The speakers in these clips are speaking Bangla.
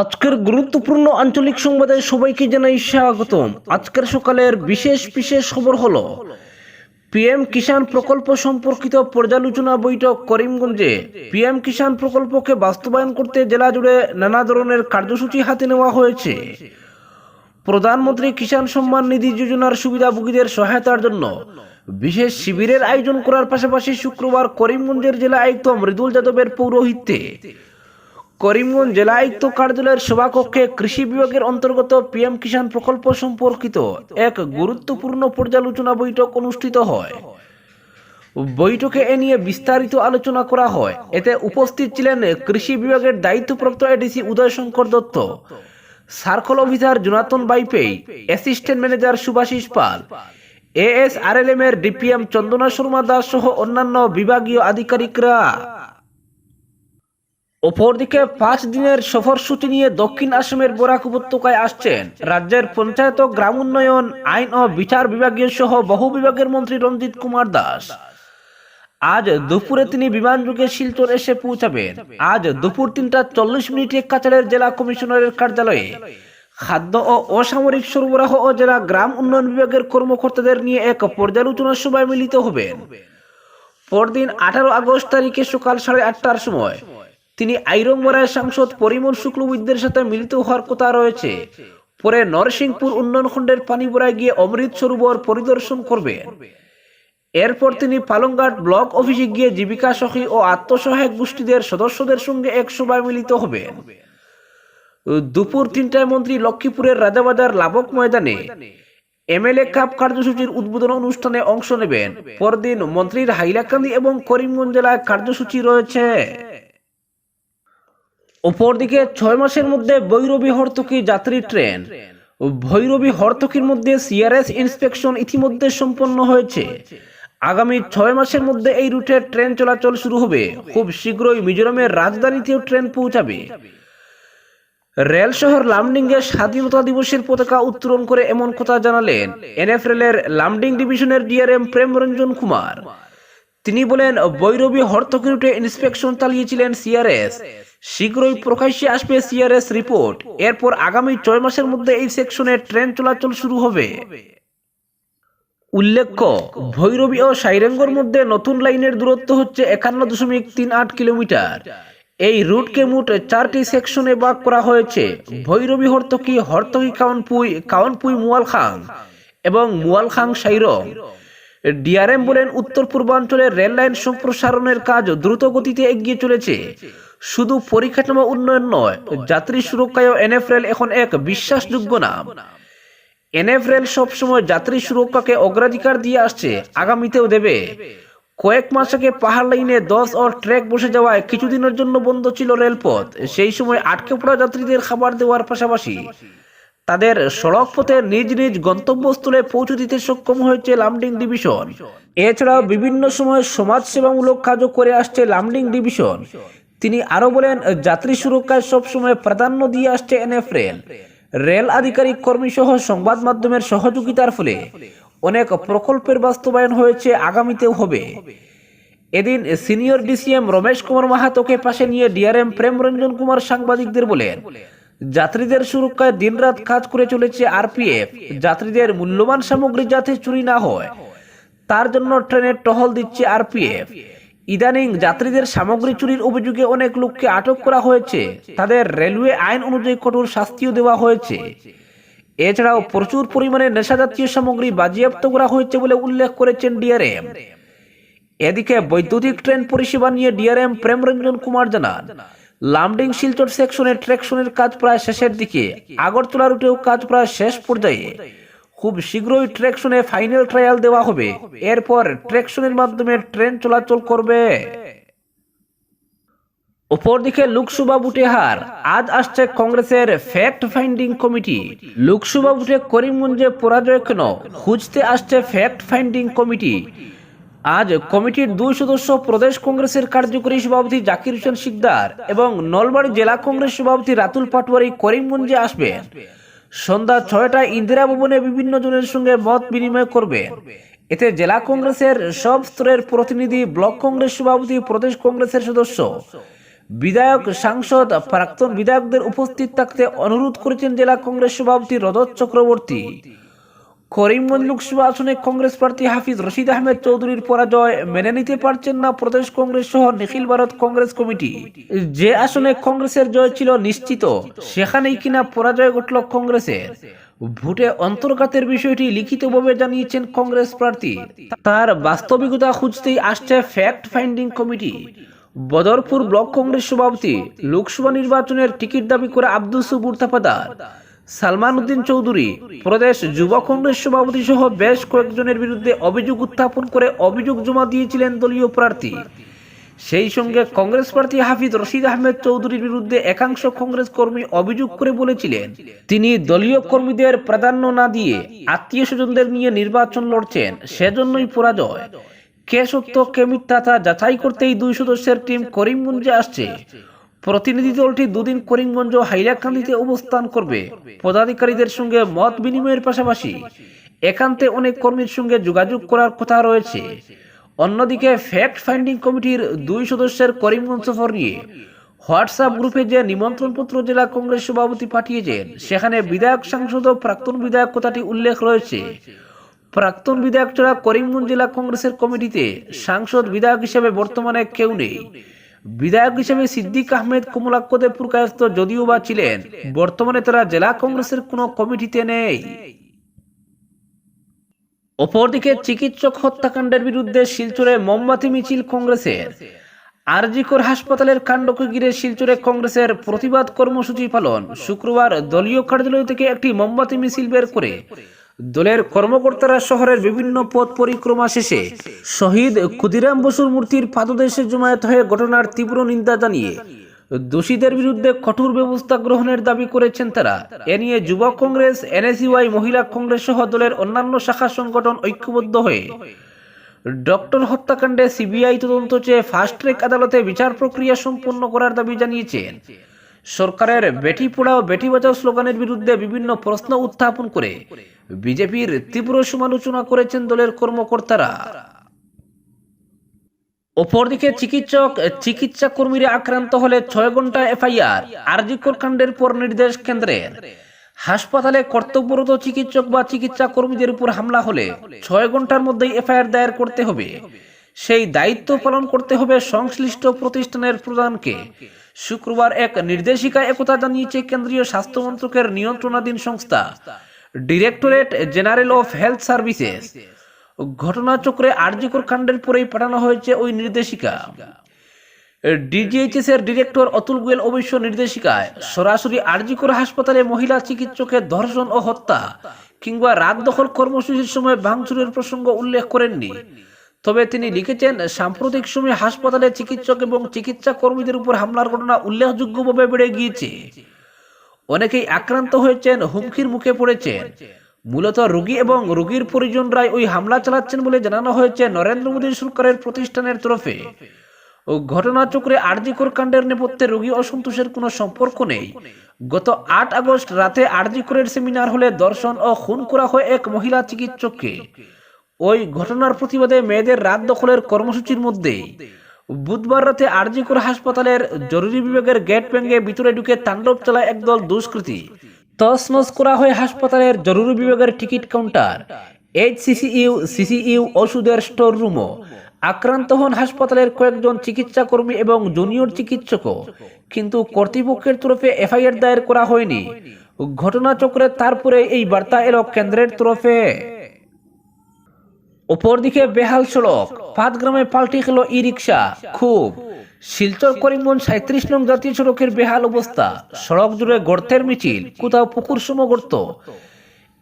আজকের গুরুত্বপূর্ণ আঞ্চলিক সংবাদে সবাইকে জানাই স্বাগতম। আজকের সকালের বিশেষ বিশেষ খবর হলো, পিএম কিষাণ প্রকল্প সম্পর্কিত পর্যালোচনা বৈঠক করিমগঞ্জে। পিএম কিষাণ প্রকল্পকে বাস্তবায়ন করতে জেলা জুড়ে নানা ধরনের কার্যসূচি হাতে নেওয়া হয়েছে। প্রধানমন্ত্রী কিষাণ সম্মান নিধি যোজনার সুবিধাভোগীদের সহায়তার জন্য বিশেষ শিবিরের আয়োজন করার পাশাপাশি শুক্রবার করিমগঞ্জের জেলা আয়ুক্ত মৃদুল যাদবের পৌরোহিত্যে করিমগঞ্জ জেলা আয়ুক্ত কার্যালয়ের সভাকক্ষে কৃষি বিভাগের অন্তর্গত পিএম কিষাণ প্রকল্প সম্পর্কিত এক গুরুত্বপূর্ণ পর্যালোচনা বৈঠক অনুষ্ঠিত হয়। বৈঠকে এ নিয়ে বিস্তারিত আলোচনা করা হয়। এতে উপস্থিত ছিলেন কৃষি বিভাগের দায়িত্বপ্রাপ্ত ADC Uday Shankar Dutta, circle officer Jonathan Baipei, assistant manager Subhashis Pal ASRLM এর ডিপিএম চন্দনা শর্মা দাস সহ অন্যান্য বিভাগীয় আধিকারিকরা। অপরদিকে পাঁচ দিনের সফরসূচি নিয়ে দক্ষিণ আসামের বরাক উপত্যকায় আসছেন রাজ্যের পঞ্চায়েত ও গ্রাম উন্নয়ন, আইন ও বিচার বিভাগীয় সহ বহু বিভাগের মন্ত্রী রঞ্জিত কুমার দাস। আজ দুপুরে তিনি বিমানযোগে শিলচর এসে পৌঁছাবেন। আজ দুপুর তিনটা চল্লিশ মিনিটে কাছাড়ের জেলা কমিশনারের কার্যালয়ে। খাদ্য ও অসামরিক সরবরাহ ও জেলা গ্রাম উন্নয়ন বিভাগের কর্মকর্তাদের নিয়ে এক পর্যালোচনা সভায় মিলিত হবেন। পরদিন আঠারো আগস্ট তারিখে সকাল সাড়ে আটটার সময় তিনি আইরংমরায় সাংসদ পরিমল শুক্লবৈদ্যের সাথে মিলিত হওয়ার কথা রয়েছে। পরে নরসিংপুর উন্নয়ন খণ্ডের পানিপুরায় গিয়ে অমৃত সরোবর পরিদর্শন করবেন। এরপর তিনি পালংঘাট ব্লক অফিসে গিয়ে জীবিকা সখী ও আত্মসহায়ক গোষ্ঠীদের সদস্যদের সঙ্গে এক সভায় মিলিত হবেন। দুপুর তিনটায় মন্ত্রী লক্ষ্মীপুরের রাজাবাজার লাবক ময়দানে এমএলএ কাপ কার্যসূচির উদ্বোধন অনুষ্ঠানে অংশ নেবেন। পরদিন মন্ত্রীর হাইলাকান্দি এবং করিমগঞ্জ জেলায় কার্যসূচি রয়েছে। অপরদিকে ছয় মাসের মধ্যে বৈরবী হর্তকি যাত্রী ট্রেন। ভৈরবী হর্তকির মধ্যে সিআরএস ইন্সপেকশন ইতিমধ্যে সম্পন্ন হয়েছে। আগামী ছয় মাসের মধ্যে এই রুটে ট্রেন চলাচল শুরু হবে। খুব শীঘ্রই মিজোরামের রাজধানীতেও ট্রেন পৌঁছাবে। রেল শহর লামডিংয়ে স্বাধীনতা দিবসের পতাকা উত্তোলন করে এমন কথা জানালেন এনএফএল এর লামডিং ডিভিশনের ডিআরএম প্রেমরঞ্জন কুমার। তিনি বলেন বৈরবী হর্তকি রুটে ইন্সপেকশন চালিয়েছিলেন সিআরএস শীঘ্রই প্রকাশ্যে আসবে সিআরএস রিপোর্ট। এরপর আগামী ছয় মাসের মধ্যে এই সেকশনে ট্রেন চলাচল শুরু হবে। উল্লেখ্য, ভৈরবী ও সাইরেঙ্গর মধ্যে নতুন লাইনের দূরত্ব হচ্ছে একান্ন দশমিক তিন আট কিলোমিটার। এই রুটকে মোট চারটি সেকশনে ভাগ করা হয়েছে। ভৈরবী হর্তকি হর্তকি কাউনপুই কাউনপুই মুয়ালখাং এবং মুয়ালখাং সাইরং। ডিআরএম বলেন উত্তর পূর্বাঞ্চলের রেল লাইন সম্প্রসারণের কাজ দ্রুত গতিতে এগিয়ে চলেছে। শুধু পরিকাঠামো উন্নয়ন নয়, যাত্রী সুরক্ষায় এনএফ রেল এখন এক বিশ্বাসযোগ্য নাম। এনএফ রেল সবসময় যাত্রী সুরক্ষাকে অগ্রাধিকার দিয়ে আসছে, আগামীতেও দেবে। কয়েক মাস আগে পাহাড় লাইনে দশ ও ট্রেক বসে যাওয়ায় কিছুদিনের জন্য বন্ধ ছিল রেলপথ, সেই সময় আটকে পড়া যাত্রীদের খাবার দেওয়ার পাশাপাশি তাদের সড়ক পথে নিজ নিজ গন্তব্যস্থলে পৌঁছে দিতে সক্ষম হয়েছে লামডিং ডিভিশন। এছাড়াও বিভিন্ন সময় সমাজসেবামূলক কাজও করে আসছে লামডিং ডিভিশন। তিনি আরও বলেন, যাত্রী সুরক্ষায় সবসময় প্রাধান্য দিয়ে আসছে এনএফ রেল। রেল আধিকারিক কর্মী সহ সংবাদ মাধ্যমের সহযোগিতার ফলে অনেক প্রকল্পের বাস্তবায়ন হয়েছে, আগামীতেও হবে। এদিন সিনিয়র ডিসিএম রমেশ কুমার মাহাতোকে পাশে নিয়ে ডিআরএম প্রেমরঞ্জন কুমার সাংবাদিকদের বলেন যাত্রীদের সুরক্ষায় দিনরাত কাজ করে চলেছে আরপিএফ। যাত্রীদের মূল্যবান সামগ্রী যাতে চুরি না হয়, তার জন্য ট্রেনের টহল দিচ্ছে আরপিএফ। ইদানিং যাত্রীদের সামগ্রী চুরির অভিযোগে অনেক লোককে আটক করা হয়েছে। তাদের রেলওয়ে আইন অনুযায়ী কঠোর শাস্তিও দেওয়া হয়েছে। এছাড়াও প্রচুর পরিমাণে নেশাজাতীয় সামগ্রী বাজেয়াপ্ত করা হয়েছে বলে উল্লেখ করেছেন ডিআরএম। এদিকে বৈদ্যুতিক ট্রেন পরিষেবা নিয়ে ডিআরএম প্রেমরঞ্জন কুমার জানান লামডিং শিলচর সেকশনের ট্রেকশনের কাজ প্রায় শেষের দিকে। আগরতলা রুটেও কাজ প্রায় শেষ পর্যায়ে। খুব শীঘ্রই ট্রেকশনে ফাইনাল ট্রায়াল দেওয়া হবে। এরপর ট্রেকশনের মাধ্যমে ট্রেন চলাচল করবে। অপরদিকে লোকসভা বুটে হার। আজ আসছে কংগ্রেসের ফ্যাক্ট ফাইন্ডিং কমিটি। লোকসভা বুটে করিমগঞ্জে পরাজয় কেন? খুঁজতে আসছে ফ্যাক্ট ফাইন্ডিং কমিটি। আজ কমিটির দুই সদস্য প্রদেশ কংগ্রেসের কার্যকরী সভাপতি জাকির হোসেন শিকদার এবং নলবাড়ি জেলা কংগ্রেস সভাপতি রাতুল পাটোয়ারি করিমগঞ্জে আসবেন সন্ধ্যা ছয়টায় ইন্দিরা ভবনে বিভিন্ন জনের সঙ্গে মত বিনিময় করবে। এতে জেলা কংগ্রেসের সব স্তরের প্রতিনিধি, ব্লক কংগ্রেস সভাপতি, প্রদেশ কংগ্রেসের সদস্য। বিধায়ক, সাংসদ, প্রাক্তন বিধায়কদের উপস্থিত থাকতে অনুরোধ করেছেন জেলা কংগ্রেস সভাপতি রজত চক্রবর্তী। করিমগঞ্জ লোকসভা আসনে কংগ্রেস প্রার্থী হাফিজ রশিদ আহমেদ চৌধুরীর পরাজয় মেনে নিতে পারছেন না প্রদেশ কংগ্রেস সহ নিখিল ভারত কংগ্রেস কমিটি। যে আসনে কংগ্রেসের জয় ছিল নিশ্চিত, সেখানেই কিনা পরাজয় ঘটল কংগ্রেসের। ভোটে অন্তর্ঘাতের বিষয়টি লিখিতভাবে জানিয়েছেন কংগ্রেস প্রার্থী। তার বাস্তবিকতা খুঁজতেই আসছে fact finding committee. Badarpur block Congress সভাপতি লোকসভা নির্বাচনের টিকিট দাবি করে আব্দুল সুবুর তাপাদার সালমান উদ্দিন চৌধুরী প্রদেশ যুব কংগ্রেস সভাপতি সহ বেশ কয়েকজনের বিরুদ্ধে অভিযোগ উত্থাপন করে অভিযোগ জমা দিয়েছিলেন দলীয় প্রার্থী। সেই সঙ্গে কংগ্রেস প্রার্থী হাফিজ রশিদ আহমেদ চৌধুরীর বিরুদ্ধে একাংশ কংগ্রেস কর্মী অভিযোগ করে বলেছিলেন, তিনি দলীয় কর্মীদের প্রাধান্য না দিয়ে আত্মীয় স্বজনদের নিয়ে নির্বাচন লড়ছেন, সেজন্যই পরাজয়। কে সত্য, কে মিথ্যা তা যাচাই করতেই দুই সদস্যের টিম করিমগঞ্জে আসছে। প্রতিনিধি দলটি দুদিন করিমগঞ্জ হাইলাকান্দিতে অবস্থান করবে। পদাধিকারীদের সঙ্গে মত বিনিময়ের পাশাপাশি একান্তে অনেক কর্মীর সঙ্গে যোগাযোগ করার কথা রয়েছে। অন্যদিকে ফ্যাক্ট ফাইন্ডিং কমিটির দুই সদস্যের করিমগঞ্জ সফর নিয়ে হোয়াটসঅ্যাপ গ্রুপে যে নিমন্ত্রণপত্র জেলা কংগ্রেস সভাপতি পাঠিয়েছেন, সেখানে বিধায়ক, সাংসদ ও প্রাক্তন বিধায়ক কথাটি উল্লেখ রয়েছে। প্রাক্তন বিধায়ক ছাড়া করিমগঞ্জ জেলা কংগ্রেসের কমিটিতে সাংসদ বিধায়ক হিসেবে বর্তমানে কেউ নেই। বিধায়ক হিসেবে সিদ্দিক আহমেদ কমলাক্কদে পুরকায়স্ত যদিও বা ছিলেন, বর্তমানে তারা জেলা কংগ্রেসের কোনো কমিটিতে নেই। অপরদিকে চিকিৎসক হত্যাকাণ্ডের বিরুদ্ধে শিলচরে মোমবাতি মিছিল কংগ্রেসের। আরজিকর হাসপাতালের কাণ্ডকে ঘিরে শিলচরে কংগ্রেসের প্রতিবাদ কর্মসূচি পালন শুক্রবার দলীয় কার্যালয় থেকে একটি মোমবাতি মিছিল বের করে দলের কর্মকর্তারা শহরের বিভিন্ন পথ পরিক্রমা শেষে শহীদ ক্ষুদিরাম বসুর মূর্তির পাদদেশে জমায়েত হয়ে ঘটনার তীব্র নিন্দা জানিয়ে দোষীদের বিরুদ্ধে কঠোর ব্যবস্থা গ্রহণের দাবি করেছেন তারা। এ নিয়ে যুব কংগ্রেস, এনএসইউআই, মহিলা কংগ্রেস সহ দলের অন্যান্য শাখা সংগঠন ঐক্যবদ্ধ হয়ে ডক্টর হত্যাকাণ্ডে সিবিআই তদন্ত চেয়ে ফাস্ট ট্র্যাক আদালতে বিচার প্রক্রিয়া সম্পন্ন করার দাবি জানিয়েছেন। সরকারের বেটি পড়াও বেটি বাঁচাও স্লোগানের বিরুদ্ধে বিভিন্ন প্রশ্ন উত্থাপন করে বিজেপির তীব্র সমালোচনা করেছেন দলের কর্মকর্তারা। অপরদিকে চিকিৎসক চিকিৎসা কর্মীরা আক্রান্ত হলে ছয় ঘণ্টা এফআইআর আরজিকর কাণ্ডের পর নির্দেশ কেন্দ্রের। হাসপাতালে কর্তব্যরত চিকিৎসক বা চিকিৎসা কর্মীদের উপর হামলা হলে ছয় ঘণ্টার মধ্যেই এফআইআর দায়ের করতে হবে। সেই দায়িত্ব পালন করতে হবে সংশ্লিষ্ট প্রতিষ্ঠানের প্রধানকে। শুক্রবার এক নির্দেশিকা একথা জানিয়েছে কেন্দ্রীয় স্বাস্থ্য মন্ত্রকের নিয়ন্ত্রণাধীন সংস্থা, directorate general of health services. ঘটনাচক্রে আরজিকর কাণ্ডের পরেই পাঠানো হয়েছে ওই নির্দেশিকা। ডিজিএইচএস এর ডিরেক্টর অতুল গোয়েল অবশ্য নির্দেশিকায় সরাসরি আরজিকর হাসপাতালে মহিলা চিকিৎসকের ধর্ষণ ও হত্যা কিংবা রাত দখল কর্মসূচির সময় ভাঙচুরের প্রসঙ্গ উল্লেখ করেননি। তবে তিনি লিখেছেন, সাম্প্রতিক সময়ে হাসপাতালে চিকিৎসক এবং চিকিৎসা কর্মীদের উপর হামলার ঘটনা উল্লেখযোগ্যভাবে বেড়ে গিয়েছে। অনেকেই আক্রান্ত হয়েছেন, হুমকির মুখে পড়েছেন। মূলত রোগী এবং রোগীর পরিজনরাই ওই হামলা চালাচ্ছেন বলে জানানো হয়েছে নরেন্দ্র মোদী সরকারের প্রতিষ্ঠানের তরফে। ও ঘটনাচক্রে আরজিকর কাণ্ডের নেপথ্যে রোগী অসন্তোষের কোনো সম্পর্ক নেই। গত আট আগস্ট রাতে আরজিকরের সেমিনার হলে দর্শন ও খুন করা হয় এক মহিলা চিকিৎসককে। ওই ঘটনার প্রতিবাদে মেয়েদের রাত দখলের কর্মসূচির মধ্যে বুধবার রাতে আরজিকর হাসপাতালের জরুরি বিভাগের গেট ভেঙে ভিতরে ঢুকে তাণ্ডব চালায় একদল দুষ্কৃতী। তছনছ করা হয় হাসপাতালের জরুরি বিভাগের টিকিট কাউন্টার, এইচসিসিইউ, সিসিইউ ওষুধের স্টোর রুমও আক্রান্ত হন হাসপাতালের কয়েকজন চিকিৎসা কর্মী এবং জুনিয়র চিকিৎসকও। কিন্তু কর্তৃপক্ষের তরফে এফআইআর দায়ের করা হয়নি। ঘটনাচক্রে তারপরে এই বার্তা এলো কেন্দ্রের তরফে। অপরদিকে বেহাল সড়ক পাঁচগ্রামে পাল্টে খেল ই রিক্সা খুব। শিলচর করিমগঞ্জ সাঁত্রিশ নং জাতীয় সড়কের বেহাল অবস্থা। সড়ক জুড়ে গর্তের মিছিল, কোথাও পুকুর সম গর্ত।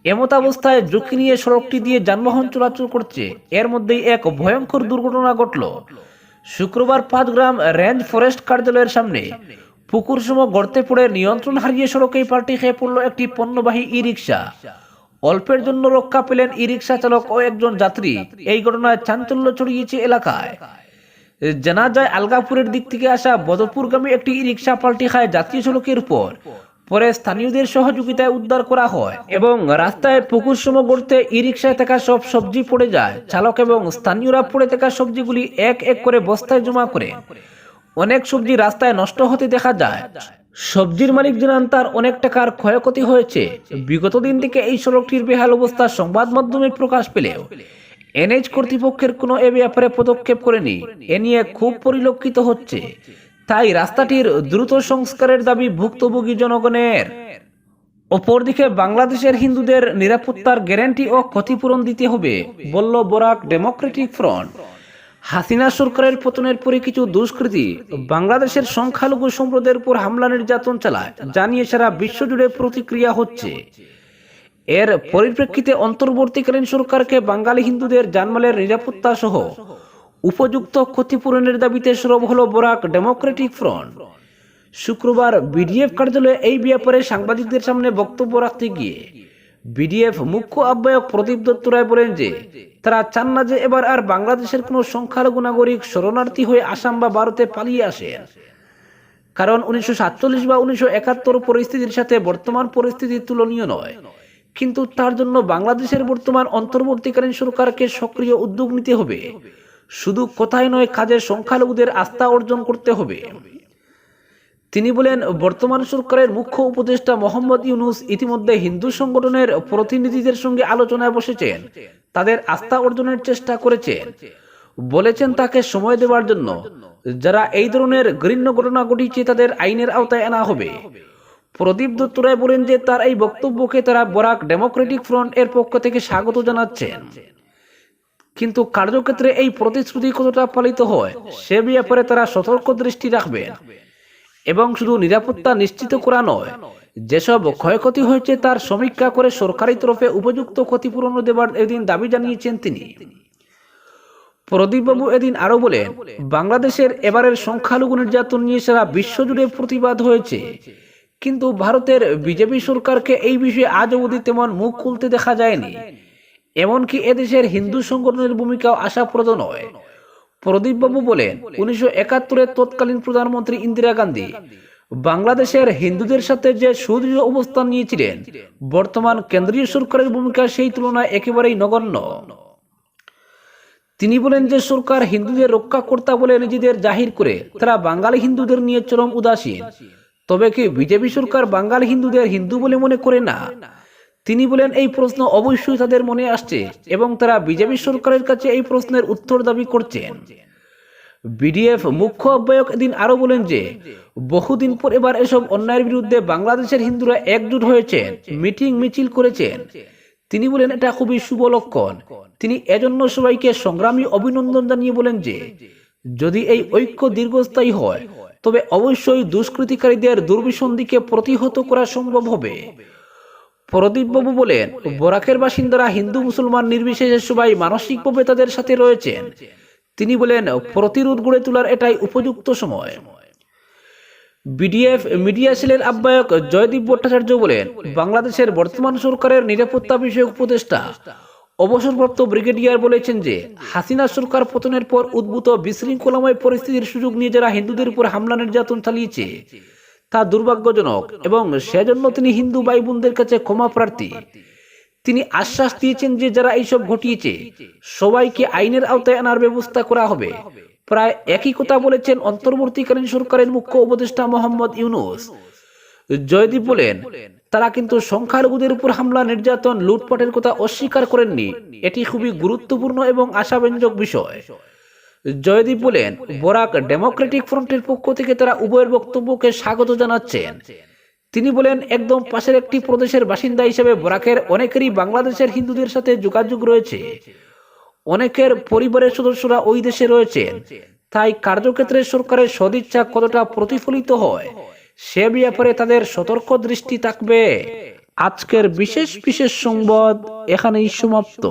এমত অবস্থায় ঝুঁকি নিয়ে সড়কটি দিয়ে যানবাহন চলাচল করছে। এর মধ্যেই এক ভয়ঙ্কর দুর্ঘটনা ঘটল। শুক্রবার পাঁচগ্রাম রেঞ্জ ফরেস্ট কার্যালয়ের সামনে পুকুর সম গর্তে পড়ে নিয়ন্ত্রণ হারিয়ে সড়কেই পাল্টি খেয়ে পড়ল একটি পণ্যবাহী ই রিক্সা অল্পের জন্য রক্ষা পেলেন ই রিক্সা চালক ও একজন যাত্রী। এই ঘটনায় চাঞ্চল্য ছড়িয়েছে এলাকায়। জানা যায়, আলগাপুরের দিক থেকে আসা বদরপুরগামী একটি ই রিক্সা পাল্টি খায় জাতীয় সড়কের উপর। পরে স্থানীয়দের সহযোগিতায় উদ্ধার করা হয় এবং রাস্তায় পুকুর সম গড়তে ই রিক্সায় থাকা সব সবজি পড়ে যায়। চালক এবং স্থানীয়রা পড়ে থাকা সবজিগুলি এক এক করে বস্তায় জমা করে। অনেক সবজি রাস্তায় নষ্ট হতে দেখা যায়। সবজির মালিক জানান, তার অনেক টাকার ক্ষয়ক্ষতি হয়েছে। বিগত দিন থেকে এই সড়কটির বেহাল অবস্থা সংবাদ মাধ্যমে প্রকাশ পেলেও এনএইচ কর্তৃপক্ষের কোনো এ ব্যাপারে পদক্ষেপ করেনি। এ নিয়ে খুব পরিলক্ষিত হচ্ছে। তাই রাস্তাটির দ্রুত সংস্কারের দাবি ভুক্তভোগী জনগণের। অপরদিকে বাংলাদেশের হিন্দুদের নিরাপত্তার গ্যারান্টি ও ক্ষতিপূরণ দিতে হবে, বলল বরাক ডেমোক্রেটিক ফ্রন্ট। হাসিনা সরকারের পতনের পরে কিছু দুষ্কৃতী বাংলাদেশের সংখ্যালঘু সম্প্রদায়ের উপর হামলা নির্যাতন চালায় জানিয়ে সারা বিশ্বজুড়ে প্রতিক্রিয়া হচ্ছে। এর পরিপ্রেক্ষিতে অন্তর্বর্তীকালীন সরকারকে বাঙালি হিন্দুদের জানমালের নিরাপত্তা সহ উপযুক্ত ক্ষতিপূরণের দাবিতে সরব হল বরাক ডেমোক্রেটিক ফ্রন্ট। শুক্রবার বিডিএফ কার্যালয়ে এই ব্যাপারে সাংবাদিকদের সামনে বক্তব্য রাখতে গিয়ে বিডিএফ মুখ্য আহ্বায়ক প্রদীপ দত্ত রায় বলেন যে, তারা চান না যে এবার আর বাংলাদেশের কোনো সংখ্যালঘু নাগরিক শরণার্থী হয়ে আসাম বা ভারতে পালিয়ে আসেন। কারণ উনিশশো সাতচল্লিশ বা উনিশশো একাত্তর পরিস্থিতির সাথে বর্তমান পরিস্থিতি তুলনীয় নয়। কিন্তু তার জন্য বাংলাদেশের বর্তমান অন্তর্বর্তীকালীন সরকারকে সক্রিয় উদ্যোগ নিতে হবে। শুধু কথায় নয় কাজের সংখ্যালঘুদের আস্থা অর্জন করতে হবে। তিনি বলেন, বর্তমান সরকারের মুখ্য উপদেষ্টা মোহাম্মদ ইউনুস ইতিমধ্যে হিন্দু সংগঠনের প্রতিনিধিদের সঙ্গে আলোচনায় বসেছেন। তাদের আস্থা অর্জনের চেষ্টা করেছেন। বলেছেন তাকে সময় দেওয়ার জন্য। যারা এই ধরনের ঘৃণ্য ঘটনা ঘটিয়েছে, তাদের আইনের আওতায় আনা হবে। প্রদীপ দত্ত রায় বলেন যে, তার এই বক্তব্যকে তারা বরাক ডেমোক্রেটিক ফ্রন্ট এর পক্ষ থেকে স্বাগত জানাচ্ছেন। কিন্তু কার্যক্ষেত্রে এই প্রতিশ্রুতি কতটা পালিত হয়, সে ব্যাপারে তারা সতর্ক দৃষ্টি রাখবেন। এবং শুধু নিরাপত্তা নিশ্চিত করা নয়, যেসব ক্ষয়ক্ষতি হয়েছে তার সমীক্ষা করে সরকারি তরফে উপযুক্ত ক্ষতিপূরণ দেবার এদিন দাবি জানিয়েছেন তিনি। প্রদীপবাবু এদিন আরও বলেন, বাংলাদেশের এবারের সংখ্যালঘু নির্যাতন নিয়ে সারা বিশ্বজুড়ে প্রতিবাদ হয়েছে, কিন্তু ভারতের বিজেপি সরকারকে এই বিষয়ে আজ অবধি তেমন মুখ খুলতে দেখা যায়নি। এমনকি এদেশের হিন্দু সংগঠনের ভূমিকাও আশাপ্রদ নয়। প্রদীপবাবু বলেন, উনিশশো একাত্তরের তৎকালীন প্রধানমন্ত্রী ইন্দিরা গান্ধী বাংলাদেশের হিন্দুদের সাথে যে সুদৃঢ় অবস্থান নিয়েছিলেন, বর্তমান কেন্দ্রীয় সরকারের ভূমিকা সেই তুলনায় একেবারেই নগণ্য। তিনি বলেন যে সরকার হিন্দুদের রক্ষাকর্তা বলে নিজেদের জাহির করে তারা বাঙালি হিন্দুদের নিয়ে চরম উদাসীন। তবে কি বিজেপি সরকার বাঙালি হিন্দুদের হিন্দু বলে মনে করে না? তিনি বলেন, এই প্রশ্ন অবশ্যই তাদের মনে আসছে এবং তারা বিজেপি সরকারের কাছে এই প্রশ্নের উত্তর দাবি করছেন। বিডিএফ মুখ্য আহ্বায়ক এদিন আরও বলেন যে, বহুদিন পর এবার এসব অন্যায়ের বিরুদ্ধে বাংলাদেশের হিন্দুরা একজুট হয়েছেন, মিটিং মিছিল করেছেন। তিনি বলেন, এটা খুবই শুভ লক্ষণ। তিনি এজন্য সবাইকে সংগ্রামী অভিনন্দন জানিয়ে বলেন যে, যদি এই ঐক্য দীর্ঘস্থায়ী হয়, তবে অবশ্যই দুষ্কৃতিকারীদের দুর্বিসন্ধিকে প্রতিহত করা সম্ভব হবে। প্রদীপবাবু বলেন, বরাকের বাসিন্দারা হিন্দু মুসলমান নির্বিশেষে সবাই মানসিকভাবে তাদের সাথে রয়েছেন। তিনি বলেন, প্রতিরোধ গড়ে তোলার এটাই উপযুক্ত সময়। বিডিএফ মিডিয়া সেলের আহ্বায়ক জয়দীপ ভট্টাচার্য বলেন, বাংলাদেশের বর্তমান সরকারের নিরাপত্তা বিষয়ক উপদেষ্টা, অবসরপ্রাপ্ত ব্রিগেডিয়ার বলেছেন যে, হাসিনা সরকার পতনের পর উদ্ভূত বিশৃঙ্খলাময় পরিস্থিতির সুযোগ নিয়ে যারা হিন্দুদের উপর হামলা নির্যাতন চালিয়েছে তা দুর্ভাগ্যজনক এবং সেজন্য তিনি হিন্দু ভাই বোনদের কাছে ক্ষমা প্রার্থী। তিনি আশ্বাস দিয়েছেন যে যারা এইসব ঘটিয়েছে, সবাইকে আইনের আওতায় আনার ব্যবস্থা করা হবে। প্রায় একই কথা বলেছেন অন্তর্বর্তীকালীন সরকারের মুখ্য উপদেষ্টা মোহাম্মদ ইউনুস। জয়দীপ বলেন, তারা কিন্তু সংখ্যালঘুদের উপর হামলা, নির্যাতন, লুটপাটের কথা অস্বীকার করেননি। এটি খুবই গুরুত্বপূর্ণ এবং আশাব্যঞ্জক বিষয়। জয়দীপ বলেন বরাক ডেমোক্রেটিক ফ্রন্টের পক্ষ থেকে তারা উভয়ের বক্তব্যকে স্বাগত জানাচ্ছেন। তিনি বলেন একদম পাশের একটি প্রদেশের বাসিন্দা হিসেবে বরাকের অনেকেরই বাংলাদেশের হিন্দুদের সাথে যোগাযোগ রয়েছে। অনেকের পরিবারের সদস্যরা ওই দেশে রয়েছেন। তাই কার্যক্ষেত্রে সরকারের সদিচ্ছা কতটা প্রতিফলিত হয় সে ব্যাপারে তাদের সতর্ক দৃষ্টি থাকবে। আজকের বিশেষ বিশেষ সংবাদ এখানেই সমাপ্ত।